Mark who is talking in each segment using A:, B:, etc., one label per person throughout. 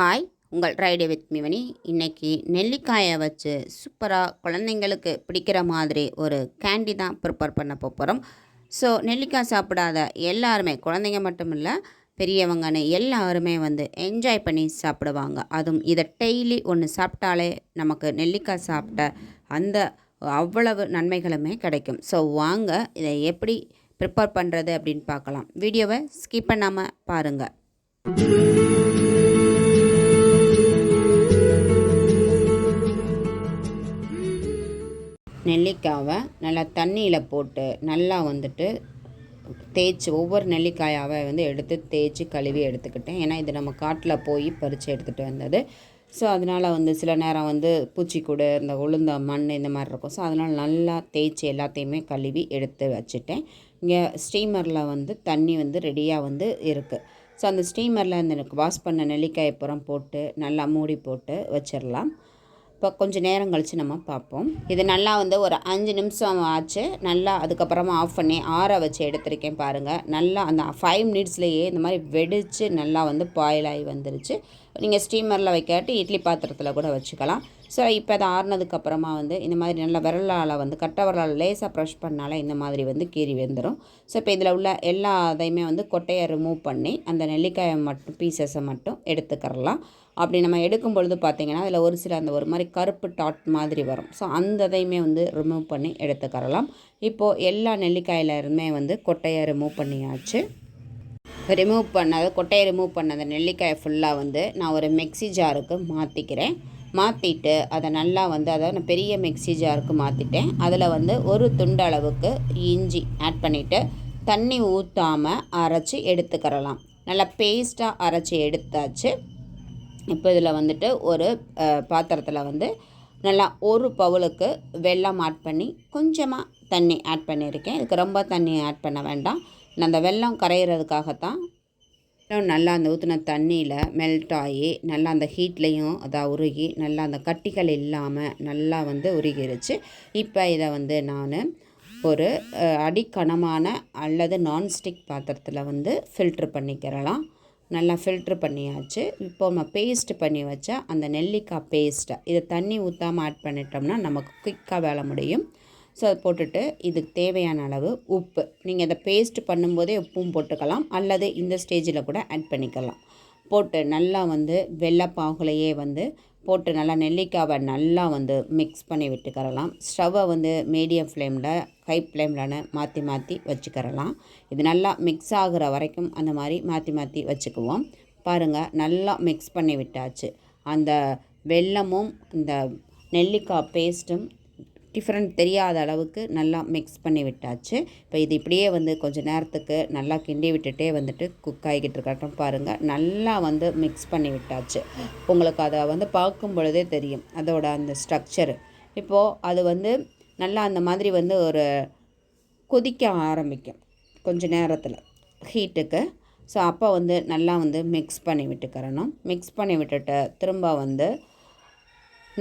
A: Hi உங்கள் ride with மிவனி இன்னைக்கு நெல்லிக்காயை வச்சு சூப்பராக குழந்தைங்களுக்கு பிடிக்கிற மாதிரி ஒரு கேண்டி தான் ப்ரிப்பேர் பண்ண போகிறோம் ஸோ நெல்லிக்காய் சாப்பிடாத எல்லாருமே குழந்தைங்க மட்டும் இல்லை பெரியவங்கன்னு எல்லாருமே வந்து என்ஜாய் பண்ணி சாப்பிடுவாங்க. அதுவும் இதை டெய்லி ஒன்று சாப்பிட்டாலே நமக்கு நெல்லிக்காய் சாப்பிட்ட அந்த அவ்வளவு நன்மைகளுமே கிடைக்கும். ஸோ வாங்க இதை எப்படி ப்ரிப்பேர் பண்ணுறது அப்படின்னு பார்க்கலாம். வீடியோவை ஸ்கிப் பண்ணாமல் பாருங்கள் நெல்லிக்காவை நல்லா தண்ணியில் போட்டு நல்லா வந்துட்டு தேய்ச்சி ஒவ்வொரு நெல்லிக்காயாவை வந்து எடுத்து தேய்ச்சி கழுவி எடுத்துக்கிட்டேன். ஏன்னா இது நம்ம காட்டில் போய் பறித்து எடுத்துகிட்டு வந்தது. ஸோ அதனால் வந்து சில நேரம் வந்து பூச்சிக்கூடு இந்த உளுந்த மண் இந்த மாதிரி இருக்கும். ஸோ அதனால் நல்லா தேய்ச்சி எல்லாத்தையுமே கழுவி எடுத்து வச்சுட்டேன். இங்கே ஸ்டீமரில் வந்து தண்ணி வந்து ரெடியாக வந்து இருக்குது ஸோ அந்த ஸ்டீமரில் அந்த வாஷ் பண்ண நெல்லிக்காயை புறம் போட்டு நல்லா மூடி போட்டு வச்சிடலாம். இப்போ கொஞ்சம் நேரம் கழித்து நம்ம பார்ப்போம். இது நல்லா வந்து ஒரு அஞ்சு நிமிஷம் ஆச்சு. நல்லா அதுக்கப்புறமா ஆஃப் பண்ணி ஆற வச்சு எடுத்திருக்கேன் பாருங்கள் நல்லா அந்த ஃபைவ் மினிட்ஸ்லேயே இந்த மாதிரி வெடித்து நல்லா வந்து பாயில் ஆகி வந்துருச்சு. நீங்கள் ஸ்டீமரில் வைக்காட்டி இட்லி பாத்திரத்தில் கூட வச்சுக்கலாம். ஸோ இப்போ அதை ஆறுனதுக்கப்புறமா வந்து இந்த மாதிரி நல்லா விரலால் வந்து கட்டை விரலால் லேசாக ப்ரெஷ் பண்ணாலே இந்த மாதிரி வந்து கீறி வெந்துடும் ஸோ இப்போ இதில் உள்ள எல்லா இதையுமே வந்து கொட்டையை ரிமூவ் பண்ணி அந்த நெல்லிக்காயை மட்டும் பீசஸை மட்டும் எடுத்துக்கிறலாம். அப்படி நம்ம எடுக்கும் பொழுது பார்த்திங்கன்னா அதில் ஒரு சில அந்த ஒரு மாதிரி கருப்பு டாட் மாதிரி வரும். ஸோ அந்த இதையுமே வந்து ரிமூவ் பண்ணி எடுத்துக்கரலாம் இப்போது எல்லா நெல்லிக்காயிலருமே வந்து கொட்டையை ரிமூவ் பண்ணியாச்சு. ரிமூவ் பண்ண கொட்டையை ரிமூவ் பண்ண அந்த நெல்லிக்காயை ஃபுல்லாக வந்து நான் ஒரு மிக்சி ஜாருக்கு மாற்றிக்கிறேன் மாற்றிட்டு அதை நல்லா வந்து அதை நான் பெரிய மிக்சி ஜாருக்கு மாற்றிட்டேன் அதில் வந்து ஒரு துண்டு அளவுக்கு இஞ்சி ஆட் பண்ணிவிட்டு தண்ணி ஊற்றாமல் அரைச்சி எடுத்துக்கிறலாம். நல்லா பேஸ்ட்டாக அரைச்சி எடுத்தாச்சு. இப்போ இதில் வந்துட்டு ஒரு பாத்திரத்தில் வந்து நல்லா ஒரு பவுலுக்கு வெல்லம் ஆட் பண்ணி கொஞ்சமாக தண்ணி ஆட் பண்ணியிருக்கேன். இதுக்கு ரொம்ப தண்ணி ஆட் பண்ண வேண்டாம். நான் அந்த வெல்லம் கரையிறதுக்காகத்தான் நல்லா அந்த ஊற்றின தண்ணியில் மெல்ட் ஆகி நல்லா அந்த ஹீட்லேயும் அதை உருகி நல்லா அந்த கட்டிகள் இல்லாமல் நல்லா வந்து உருகிருச்சு. இப்போ இதை வந்து நான் ஒரு அடிக்கணமான அல்லது நான்ஸ்டிக் பாத்திரத்தில் வந்து ஃபில்ட்ரு பண்ணிக்கிறலாம். நல்லா ஃபில்ட்ரு பண்ணியாச்சு. இப்போ நம்ம பேஸ்ட் பண்ணி வச்சா அந்த நெல்லிக்காய் பேஸ்ட்டை இதை தண்ணி ஊற்றாமல் ஆட் பண்ணிட்டோம்னா நமக்கு குயிக்காக வேலை முடியும். ஸோ அதை போட்டுட்டு இதுக்கு தேவையான அளவு உப்பு. நீங்கள் இதை பேஸ்ட் பண்ணும்போதே உப்பும் போட்டுக்கலாம். அல்லது இந்த ஸ்டேஜில் கூட ஆட் பண்ணிக்கலாம். போட்டு நல்லா வந்து வெள்ளைப்பாகுலையே வந்து போட்டு நல்லா நெல்லிக்காவை நல்லா வந்து மிக்ஸ் பண்ணி விட்டுக்கரலாம் ஸ்டவ்வை வந்து மீடியம் ஃப்ளேமில் ஹை ஃப்ளேமில்னு மாற்றி மாற்றி வச்சுக்கரலாம் இது நல்லா மிக்ஸ் ஆகிற வரைக்கும் அந்த மாதிரி மாற்றி மாற்றி வச்சுக்குவோம். பாருங்கள் நல்லா மிக்ஸ் பண்ணி விட்டாச்சு. அந்த வெல்லமும் இந்த நெல்லிக்காய் பேஸ்ட்டும் டிஃப்ரெண்ட் தெரியாத அளவுக்கு நல்லா மிக்ஸ் பண்ணி விட்டாச்சு. இப்போ இது இப்படியே வந்து கொஞ்சம் நேரத்துக்கு நல்லா கிண்டி விட்டுட்டே வந்துட்டு குக் ஆகிக்கிட்டு இருக்கட்டும் பாருங்கள் நல்லா வந்து மிக்ஸ் பண்ணி விட்டாச்சு. உங்களுக்கு அதை வந்து பார்க்கும் பொழுதே தெரியும். அதோட அந்த ஸ்ட்ரக்சரு இப்போது அது வந்து நல்லா அந்த மாதிரி வந்து ஒரு கொதிக்க ஆரம்பிக்கும் கொஞ்சம் நேரத்தில் ஹீட்டுக்கு ஸோ அப்போ வந்து நல்லா வந்து மிக்ஸ் பண்ணி விட்டுக்கிறணும். மிக்ஸ் பண்ணி விட்டுட்டு திரும்ப வந்து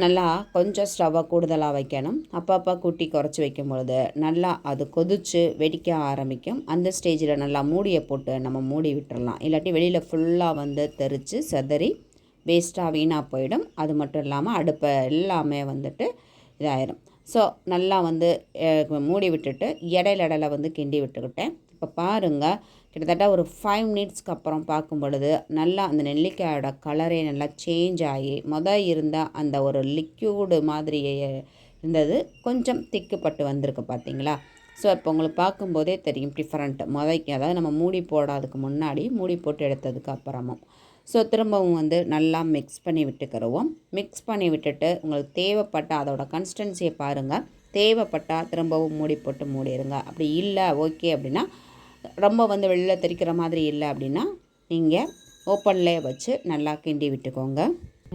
A: நல்லா கொஞ்சம் ஸ்டவ்வை கூடுதலாக வைக்கணும். அப்பப்போ கூட்டி குறைச்சி வைக்கும் பொழுது நல்லா அது கொதித்து வெடிக்க ஆரம்பிக்கும். அந்த ஸ்டேஜில் நல்லா மூடியை போட்டு நம்ம மூடி விட்டுடலாம் இல்லாட்டி வெளியில் ஃபுல்லாக வந்து தெரித்து செதறி வேஸ்ட்டாக வீணாக போயிடும். அது மட்டும் இல்லாமல் அடுப்பை எல்லாமே வந்துட்டு இதாயிரும். ஸோ நல்லா வந்து மூடி விட்டுட்டு இடையில இடையில வந்து கிண்டி விட்டுக்கிட்டேன். இப்போ பாருங்கள் கிட்டத்தட்ட ஒரு ஃபைவ் மினிட்ஸ்க்கு அப்புறம் பார்க்கும் பொழுது நல்லா அந்த நெல்லிக்காயோட கலரே நல்லா சேஞ்ச் ஆகி மொதல் இருந்த அந்த ஒரு லிக்யூடு மாதிரி இருந்தது. கொஞ்சம் திக்குப்பட்டு வந்திருக்கு பார்த்தீங்களா ஸோ இப்போ உங்களுக்கு பார்க்கும்போதே தெரியும் டிஃப்ரெண்ட் முதக்கி அதாவது நம்ம மூடி போடாததுக்கு முன்னாடி மூடி போட்டு எடுத்ததுக்கு அப்புறமும். ஸோ திரும்பவும் வந்து நல்லா மிக்ஸ் பண்ணி விட்டுக்கிறோம் மிக்ஸ் பண்ணி விட்டுட்டு உங்களுக்கு தேவைப்பட்ட அதோட கன்சிஸ்டன்சியை பாருங்கள் தேவைப்பட்டால் திரும்பவும் மூடி போட்டு மூடிடுங்க அப்படி இல்லை ஓகே அப்படின்னா ரொம்ப வந்து வெளியில் தெரிக்கிற மாதிரி இல்லை அப்படின்னா நீங்கள் ஓப்பன்லேயே வச்சு நல்லா கிண்டி விட்டுக்கோங்க.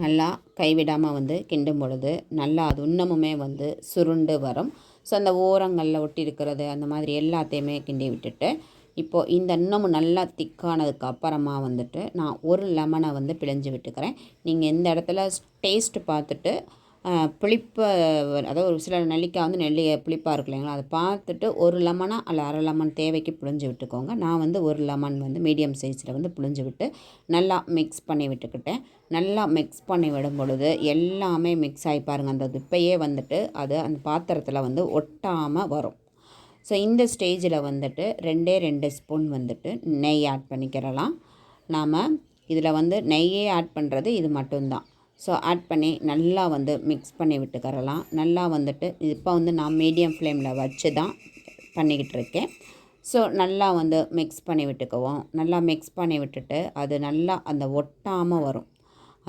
A: நல்லா கைவிடாமல் வந்து கிண்டும் பொழுது நல்லா அது இன்னமுமே வந்து சுருண்டு வரும். ஸோ அந்த ஓரங்களில் ஒட்டி இருக்கிறது அந்த மாதிரி எல்லாத்தையுமே கிண்டி விட்டுட்டு இப்போது இந்த இன்னமும் நல்லா திக்கானதுக்கு அப்புறமா வந்துட்டு நான் ஒரு லெமனை வந்து பிழிஞ்சு விட்டுக்கிறேன். நீங்கள் இந்த இடத்துல டேஸ்ட்டு பார்த்துட்டு புளிப்பை அதாவது ஒரு சில நெல்லிக்காய் வந்து நெல்லி புளிப்பாக இருக்கு இல்லைங்களா? அதை பார்த்துட்டு ஒரு லெமனா அல்ல அரை லெமன் தேவைக்கு புழிஞ்சு விட்டுக்கோங்க. நான் வந்து ஒரு லெமன் வந்து மீடியம் சைஸில் வந்து புழிஞ்சு விட்டு நல்லா மிக்ஸ் பண்ணி விட்டுக்கிட்டேன். நல்லா மிக்ஸ் பண்ணி விடும் பொழுது எல்லாமே மிக்ஸ் ஆகி பாருங்கள் அந்த துப்பையே வந்துட்டு அது அந்த பாத்திரத்தில் வந்து ஒட்டாமல் வரும். ஸோ இந்த ஸ்டேஜில் வந்துட்டு ரெண்டே ரெண்டு ஸ்பூன் வந்துட்டு நெய் ஆட் பண்ணிக்கிறலாம். நாம் இதில் வந்து நெய்யே ஆட் பண்ணுறது இது மட்டும்தான். ஸோ ஆட் பண்ணி நல்லா வந்து மிக்ஸ் பண்ணி விட்டுக்கறலாம். நல்லா வந்துட்டு இப்போ வந்து நான் மீடியம் ஃப்ளேமில் வச்சு தான் பண்ணிக்கிட்டு இருக்கேன். ஸோ நல்லா வந்து மிக்ஸ் பண்ணி விட்டுக்குவோம். நல்லா மிக்ஸ் பண்ணி விட்டுட்டு அது நல்லா அந்த ஒட்டாமல் வரும்.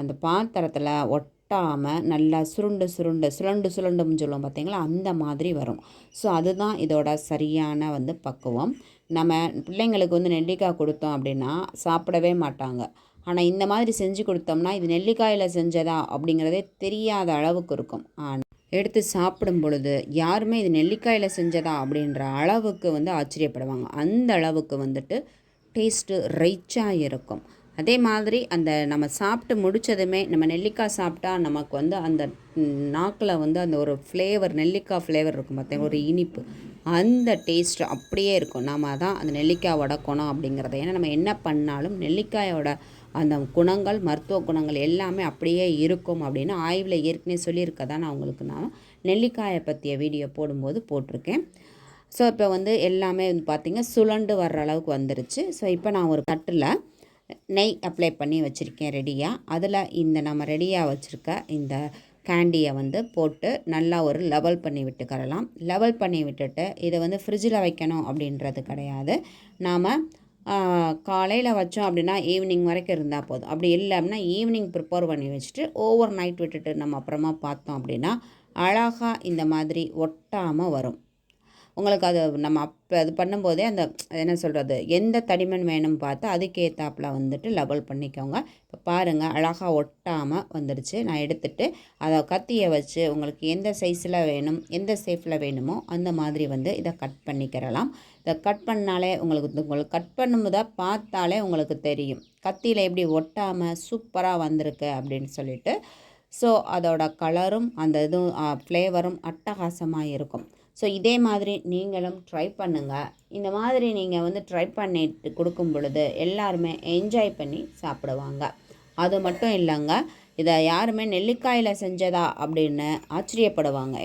A: அந்த பாத்திரத்தில் ஒட்டாமல் நல்லா சுருண்டு சுருண்டு சுருண்டு சுருண்டுன்னு சொல்லுவோம் பார்த்தீங்களா? அந்த மாதிரி வரும். ஸோ அதுதான் இதோட சரியான வந்து பக்குவம். நம்ம பிள்ளைங்களுக்கு வந்து நெல்லிக்காய் கொடுத்தோம் அப்படின்னா சாப்பிடவே மாட்டாங்க. ஆனால் இந்த மாதிரி செஞ்சு கொடுத்தோம்னா இது நெல்லிக்காயில் செஞ்சதா அப்படிங்கிறதே தெரியாத அளவுக்கு இருக்கும். ஆனால் எடுத்து சாப்பிடும் பொழுது யாருமே இது நெல்லிக்காயில் செஞ்சதா அப்படின்ற அளவுக்கு வந்து ஆச்சரியப்படுவாங்க. அந்த அளவுக்கு வந்துட்டு டேஸ்ட்டு ரிச்சாக இருக்கும். அதே மாதிரி அந்த நம்ம சாப்பிட்டு முடித்ததுமே நம்ம நெல்லிக்காய் சாப்பிட்டா நமக்கு வந்து அந்த நாக்கில் வந்து அந்த ஒரு ஃப்ளேவர் நெல்லிக்காய் ஃப்ளேவர் இருக்கும் பார்த்தீங்க ஒரு இனிப்பு. அந்த டேஸ்ட் அப்படியே இருக்கும். நாம் தான் அந்த நெல்லிக்காயோட குணம் அப்படிங்கிறத. ஏன்னா நம்ம என்ன பண்ணாலும் நெல்லிக்காயோட அந்த குணங்கள் மருத்துவ குணங்கள் எல்லாமே அப்படியே இருக்கும் அப்படின்னு ஆய்வில் ஏற்கனவே சொல்லியிருக்க தான் நான் உங்களுக்கு நான் நெல்லிக்காயை பற்றிய வீடியோ போடும்போது போட்டிருக்கேன். ஸோ இப்போ வந்து எல்லாமே வந்து பார்த்திங்க சுழண்டு வர்ற அளவுக்கு வந்துருச்சு. ஸோ இப்போ நான் ஒரு தட்டில் நெய் அப்ளை பண்ணி வச்சுருக்கேன் ரெடியாக அதில் இந்த நம்ம ரெடியாக வச்சுருக்க இந்த கேண்டியை வந்து போட்டு நல்லா ஒரு லெவல் பண்ணி விட்டுக்கிறலாம். லெவல் பண்ணி விட்டுட்டு இதை வந்து ஃப்ரிட்ஜில் வைக்கணும் அப்படின்றது கிடையாது. நாம் காலையில் வச்சோம் அப்படின்னா ஈவினிங் வரைக்கும் இருந்தால் போதும். அப்படி இல்லை அப்படின்னா ஈவினிங் ப்ரிப்பேர் பண்ணி வச்சுட்டு ஓவர் நைட் விட்டுட்டு நம்ம அப்புறமா பார்த்தோம் அப்படின்னா அழகாக இந்த மாதிரி ஒட்டாமல் வரும். உங்களுக்கு அது நம்ம அப்போ அது பண்ணும்போதே அந்த என்ன சொல்கிறது எந்த தடிமன் வேணும்னு பார்த்து அதுக்கேற்றாப்புல வந்துட்டு லெவல் பண்ணிக்கோங்க. இப்போ பாருங்கள் அழகாக ஒட்டாமல் வந்துடுச்சு. நான் எடுத்துகிட்டு அதை கத்தியை வச்சு உங்களுக்கு எந்த சைஸில் வேணும் எந்த ஷேப்பில் வேணுமோ அந்த மாதிரி வந்து இதை கட் பண்ணிக்கிறலாம். இதை கட் பண்ணாலே உங்களுக்கு உங்களுக்கு கட் பண்ணும்போது பார்த்தாலே உங்களுக்கு தெரியும். கத்தியில் எப்படி ஒட்டாமல் சூப்பராக வந்திருக்கு அப்படின்னு சொல்லிட்டு. ஸோ அதோட கலரும் அந்த இதுவும் ஃப்ளேவரும் அட்டகாசமாக இருக்கும். ஸோ இதே மாதிரி நீங்களும் ட்ரை பண்ணுங்கள் இந்த மாதிரி நீங்கள் வந்து ட்ரை பண்ணிட்டு கொடுக்கும் பொழுது எல்லாருமே என்ஜாய் பண்ணி சாப்பிடுவாங்க. அது மட்டும் இல்லைங்க இதை யாருமே நெல்லிக்காயில் செஞ்சதா அப்படின்னு ஆச்சரியப்படுவாங்க.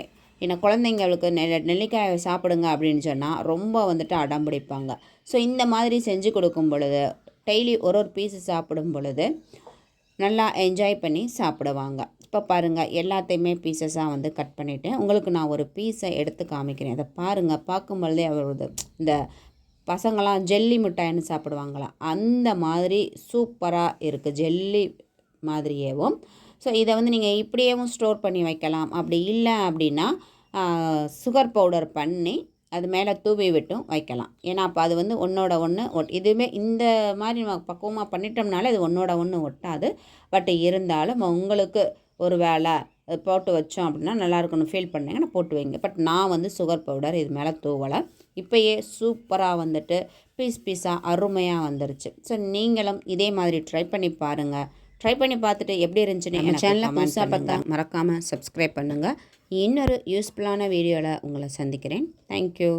A: ஏன்னா குழந்தைங்களுக்கு நெல் நெல்லிக்காயை சாப்பிடுங்க அப்படின்னு சொன்னால் ரொம்ப வந்துட்டு அடம் பிடிப்பாங்க. ஸோ இந்த மாதிரி செஞ்சு கொடுக்கும் பொழுது டெய்லி ஒரு ஒரு பீஸு சாப்பிடும் பொழுது நல்லா என்ஜாய் பண்ணி சாப்பிடுவாங்க. இப்போ பாருங்கள் எல்லாத்தையுமே பீசஸாக வந்து கட் பண்ணிவிட்டேன் உங்களுக்கு நான் ஒரு பீஸை எடுத்து காமிக்கிறேன். அதை பாருங்கள் பார்க்கும்பொழுதே அவரது இந்த பசங்களாம் ஜெல்லி மிட்டாயின்னு சாப்பிடுவாங்களா? அந்த மாதிரி சூப்பராக இருக்குது ஜெல்லி மாதிரியேவும். ஸோ இதை வந்து நீங்கள் இப்படியேவும் ஸ்டோர் பண்ணி வைக்கலாம். அப்படி இல்லை அப்படின்னா சுகர் பவுடர் பண்ணி அது மேலே தூவி விட்டும் வைக்கலாம். ஏன்னா அப்போ அது வந்து ஒன்றோட ஒன்று ஒட் இதுவுமே இந்த மாதிரி நம்ம பக்குவமாக பண்ணிட்டோம்னாலே அது ஒன்றோட ஒன்று ஒட்டாது. பட் இருந்தாலும் உங்களுக்கு ஒரு வேலை போட்டு வச்சோம் அப்படின்னா நல்லா இருக்கும்னு ஃபீல் பண்ணீங்கன்னா போட்டு வைங்க. பட் நான் வந்து சுகர் பவுடர் இது மேலே தூவலை. இப்போயே சூப்பராக வந்துட்டு பீஸ் பீஸாக அருமையாக வந்துருச்சு. ஸோ நீங்களும் இதே மாதிரி ட்ரை பண்ணி பாருங்கள் ட்ரை பண்ணி பார்த்துட்டு எப்படி இருந்துச்சுன்னு சேனலில் புதுசாக பார்த்தா மறக்காமல் சப்ஸ்கிரைப் பண்ணுங்கள் இன்னொரு யூஸ்ஃபுல்லான வீடியோவில் உங்களை சந்திக்கிறேன். தேங்க்யூ